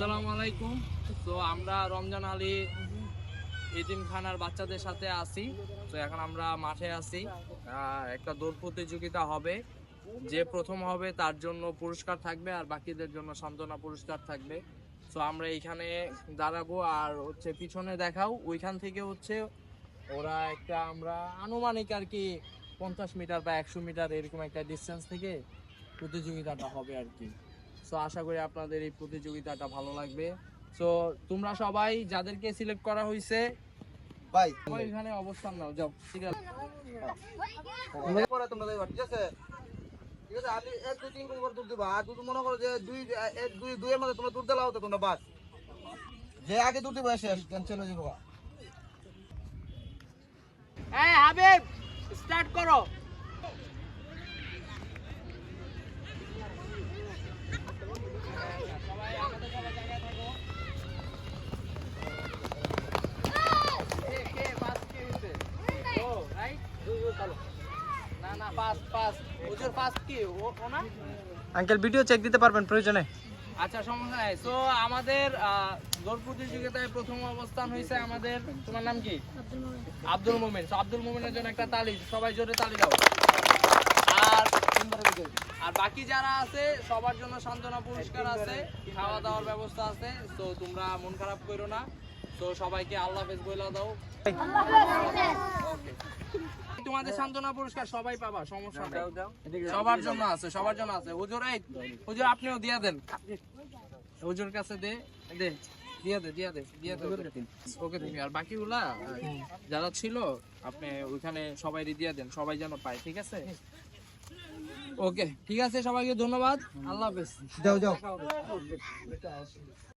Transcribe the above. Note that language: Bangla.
আসসালামু আলাইকুম। তো আমরা রমজান আলী এতিমখানার বাচ্চাদের সাথে আছি। তো এখন আমরা মাঠে আহ, একটা দৌড় প্রতিযোগিতা হবে। যে প্রথম হবে তার জন্য পুরস্কার থাকবে আর বাকিদের জন্য সান্ত্বনা পুরস্কার থাকবে। তো আমরা এইখানে দাঁড়াবো আর হচ্ছে পিছনে দেখাও। ওইখান থেকে হচ্ছে ওরা একটা আমরা আনুমানিক আর কি পঞ্চাশ মিটার বা একশো মিটার এরকম একটা ডিস্টেন্স থেকে প্রতিযোগিতাটা হবে আর কি। সো আশা করি আপনাদের এই প্রতিযোগিতাটা ভালো লাগবে। সো তোমরা সবাই যাদেরকে সিলেক্ট করা হয়েছে ভাই। এখানে অবস্থান নাও যাও ঠিক আছে? যাইবা ঠিক আছে? ঠিক আছে আমি এক দুই তিন করে দূর দিবা। আর যদি মনে করো যে দুই এক দুই দুইয়ের মধ্যে তোমরা দূর দিলাও তো তোমরা বাস। যে আগে দূর দিবা শেষ চলে যাব। এই হাবিব স্টার্ট করো সবাই আমাদের সবাই জায়গায় থাকো কে কে পাস কে হইছে ও রাইট না না পাস পাস ওজোর পাস কি ও ও না আঙ্কেল ভিডিও চেক দিতে পারবেন প্রয়োজনে। আচ্ছা সমস্যা নাই। তো আমাদের আহ, দৌড় প্রতিযোগিতায় প্রথম অবস্থান হয়েছে আমাদের তোমার নাম কি? আব্দুল মোমেন। তো আব্দুল মোমেনের জন্য একটা তালি সবাই জোরে তালি দাও। আর আর বাকি যারা আছে সবার জন্য সান্ত্বনা পুরস্কার আছে খাওয়া দাওয়ার ব্যবস্থা আছে। তো তোমরা মন খারাপ করো না। তো সবাইকে আল্লাহ হাফেজ বইলা দাও। Okay. তোমাদের সান্ত্বনা পুরস্কার সবাই পাবা সমস্যা নেই। সবার জন্য আছে সবার জন্য আছে। হুজুর এই হুজুর আপনিও দিয়া দেন। হুজুর কাছে দে দে দিয়া দে দিয়া দে দিয়া দে ওকে। তুমি আর বাকিগুলা যারা ছিল আপনি ওইখানে সবাই দিয়া দেন সবাই যেন পায় ঠিক আছে? ওকে ঠিক আছে সবাইকে ধন্যবাদ। আল্লাহ হাফেজ। যাও যাও।